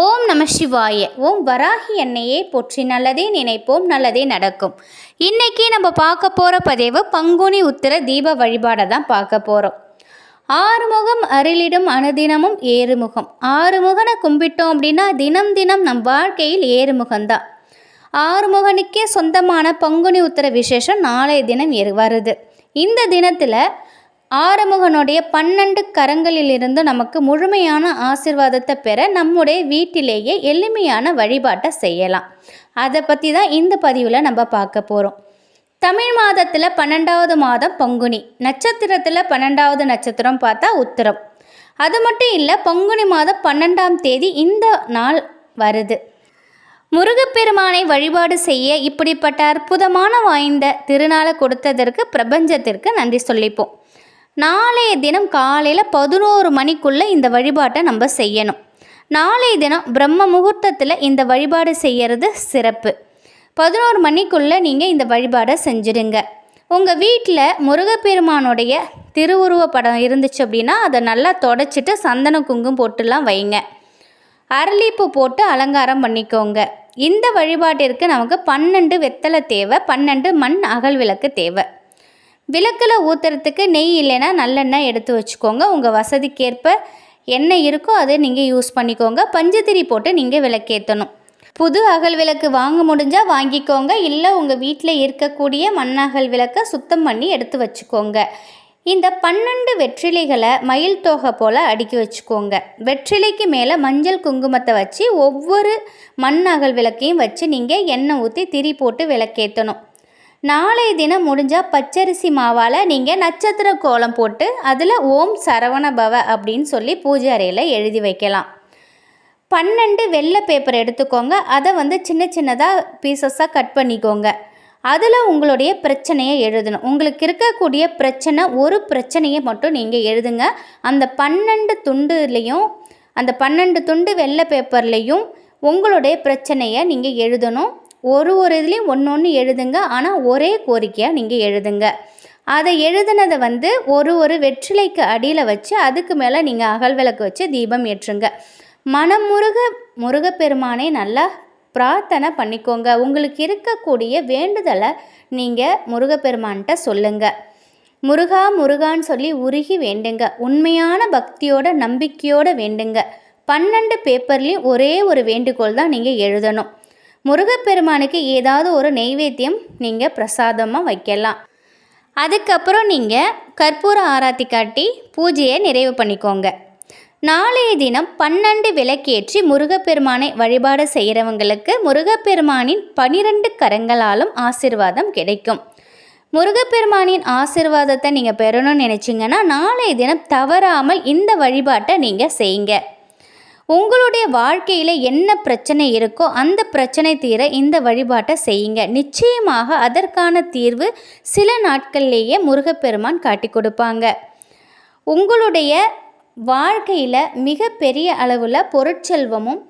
ஓம் நம சிவாய. ஓம் வராகி எண்ணெயை போற்றி. நல்லதே நினைப்போம் நல்லதே நடக்கும். இன்னைக்கு நம்ம பார்க்க போகிற பதிவு பங்குனி உத்திர தீப வழிபாடை தான் பார்க்க போகிறோம் ஆறுமுகம் அருளிடும் அனுதினமும் ஏறுமுகம். ஆறுமுகனை கும்பிட்டோம் அப்படின்னா தினம் தினம் நம் வாழ்க்கையில் ஏறுமுகம்தான் ஆறுமுகனுக்கே சொந்தமான பங்குனி உத்திர விசேஷம் நாளைய தினம் வருது. இந்த தினத்தில் ஆறுமுகனுடைய பன்னெண்டு கரங்களிலிருந்து நமக்கு முழுமையான ஆசிர்வாதத்தை பெற நம்முடைய வீட்டிலேயே எளிமையான வழிபாட்டை செய்யலாம். அதை பற்றி தான் இந்த பதிவில் நம்ம பார்க்க போகிறோம் தமிழ் மாதத்தில் பன்னெண்டாவது மாதம் பங்குனி. நட்சத்திரத்தில் பன்னெண்டாவது நட்சத்திரம் பார்த்தா உத்தரம். அது மட்டும் இல்லை பங்குனி மாதம் பன்னெண்டாம் தேதி இந்த நாள் வருது. முருகப்பெருமானை வழிபாடு செய்ய இப்படிப்பட்ட அற்புதமான வாய்ந்த திருநாளை கொடுத்ததற்கு பிரபஞ்சத்திற்கு நன்றி சொல்லிப்போம். நாளைய தினம் காலையில் பதினோரு மணிக்குள்ளே இந்த வழிபாட்டை நம்ம செய்யணும். நாளைய தினம் பிரம்ம முகூர்த்தத்தில் இந்த வழிபாடு செய்கிறது சிறப்பு. பதினோரு மணிக்குள்ளே நீங்கள் இந்த வழிபாடை செஞ்சுடுங்க. உங்கள் வீட்டில் முருகப்பெருமானுடைய திருவுருவ படம் இருந்துச்சு அப்படின்னா அதை நல்லா தொடச்சிட்டு சந்தன குங்குமம் போட்டுலாம் வைங்க. அரளிப்பூ போட்டு அலங்காரம் பண்ணிக்கோங்க. இந்த வழிபாட்டிற்கு நமக்கு பன்னெண்டு வெத்தலை தேவை பன்னெண்டு மண் அகல் விளக்கு தேவை. விளக்கில் ஊற்றுறதுக்கு நெய் இல்லைன்னா நல்லெண்ணெய் எடுத்து வச்சுக்கோங்க. உங்கள் வசதிக்கேற்ப எண்ணெய் இருக்கோ அதை நீங்கள் யூஸ் பண்ணிக்கோங்க. பஞ்சத்திரி போட்டு நீங்கள் விளக்கேற்றணும் புது அகல் விளக்கு வாங்க முடிஞ்சால் வாங்கிக்கோங்க. இல்லை உங்கள் வீட்டில் இருக்கக்கூடிய மண்ணகல் விளக்கை சுத்தம் பண்ணி எடுத்து வச்சுக்கோங்க. இந்த பன்னெண்டு வெற்றிலைகளை மயில் தோகை போல் அடுக்கி வச்சுக்கோங்க. வெற்றிலைக்கு மேலே மஞ்சள் குங்குமத்தை வச்சு ஒவ்வொரு மண் அகல் விளக்கையும் வச்சு நீங்கள் எண்ணெய் ஊற்றி திரி போட்டு விளக்கேற்றணும் நாளைய தினம் முடிஞ்சால் பச்சரிசி மாவால் நீங்கள் நட்சத்திர கோலம் போட்டு அதில் ஓம் சரவண பவ அப்படின்னு சொல்லி பூஜை அறையில் எழுதி வைக்கலாம். பன்னெண்டு வெள்ளை பேப்பர் எடுத்துக்கோங்க. அதை வந்து சின்ன சின்னதாக பீசஸாக கட் பண்ணிக்கோங்க. அதில் உங்களுடைய பிரச்சனையை எழுதணும். உங்களுக்கு இருக்கக்கூடிய பிரச்சனை ஒரு பிரச்சனையை மட்டும் நீங்கள் எழுதுங்க. அந்த பன்னெண்டு துண்டுலேயும் அந்த பன்னெண்டு துண்டு வெள்ளை பேப்பர்லேயும் உங்களுடைய பிரச்சனையை நீங்கள் எழுதணும். ஒரு ஒரு இதுலேயும் ஒன்று ஒன்று எழுதுங்க. ஆனால் ஒரே கோரிக்கையாக நீங்கள் எழுதுங்க. அதை எழுதுனதை வந்து ஒரு ஒரு வெற்றிலைக்கு அடியில் வச்சு அதுக்கு மேலே நீங்கள் அகல் விளக்கு வச்சு தீபம் ஏற்றுங்க. மனம் முருக முருகப்பெருமானை நல்லா பிரார்த்தனை பண்ணிக்கோங்க. உங்களுக்கு இருக்கக்கூடிய வேண்டுதலை நீங்கள் முருகப்பெருமான்கிட்ட சொல்லுங்கள் முருகா முருகான்னு சொல்லி உருகி வேண்டுங்க. உண்மையான பக்தியோட நம்பிக்கையோடு வேண்டுங்க. பன்னெண்டு பேப்பர்லேயும் ஒரே ஒரு வேண்டுகோள் தான் நீங்கள் எழுதணும். முருகப்பெருமானுக்கு ஏதாவது ஒரு நெய்வேத்தியம் நீங்கள் பிரசாதமாக வைக்கலாம். அதுக்கப்புறம் நீங்கள் கற்பூர ஆராத்தி காட்டி பூஜையை நிறைவு பண்ணிக்கோங்க. நாளைய தினம் பன்னெண்டு விளக்கேற்றி முருகப்பெருமானை வழிபாடு செய்கிறவங்களுக்கு முருகப்பெருமானின் பனிரெண்டு கரங்களாலும் ஆசிர்வாதம் கிடைக்கும். முருகப்பெருமானின் ஆசிர்வாதத்தை நீங்கள் பெறணும்னு நினச்சிங்கன்னா நாளைய தினம் தவறாமல் இந்த வழிபாட்டை நீங்கள் செய்யுங்க. உங்களுடைய வாழ்க்கையில் என்ன பிரச்சனை இருக்கோ அந்த பிரச்சனை தீர இந்த வழிபாட்டை செய்யுங்க. நிச்சயமாக அதற்கான தீர்வு சில நாட்கள்லேயே முருகப்பெருமான் காட்டி கொடுப்பாங்க. உங்களுடைய வாழ்க்கையில் மிக பெரிய அளவில் பொருட்செல்வமும்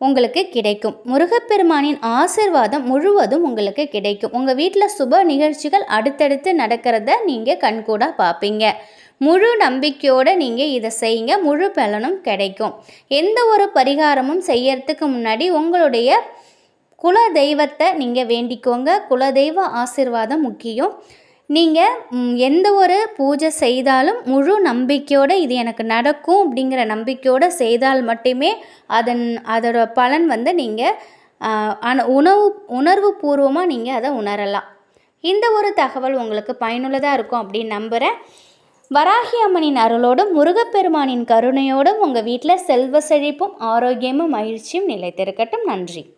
உங்களுக்கு கிடைக்கும். முருகப்பெருமானின் ஆசிர்வாதம் முழுவதும் உங்களுக்கு கிடைக்கும். உங்கள் வீட்டில் சுப நிகழ்ச்சிகள் அடுத்தடுத்து நடக்கிறத நீங்கள் கண்கூடாக பார்ப்பீங்க முழு நம்பிக்கையோடு நீங்கள் இதை செய்யுங்க. முழு பலனும் கிடைக்கும். எந்த ஒரு பரிகாரமும் செய்யறதுக்கு முன்னாடி உங்களுடைய குல தெய்வத்தை நீங்கள் வேண்டிக்கோங்க. குலதெய்வ ஆசிர்வாதம் முக்கியம். நீங்கள் எந்த ஒரு பூஜை செய்தாலும் முழு நம்பிக்கையோடு இது எனக்கு நடக்கும் அப்படிங்கிற நம்பிக்கையோடு செய்தால் மட்டுமே அதன் அதோட பலன் வந்து நீங்கள் உணவு உணர்வு பூர்வமாக நீங்கள் அதை உணரலாம். இந்த ஒரு தகவல் உங்களுக்கு பயனுள்ளதாக இருக்கும் அப்படின்னு நம்புகிறேன் வராகி அம்மனின் அருளோடும் முருகப்பெருமானின் கருணையோடும் உங்கள் வீட்டில் செல்வ செழிப்பும் ஆரோக்கியமும் மகிழ்ச்சியும் நிலைத்திருக்கட்டும். நன்றி.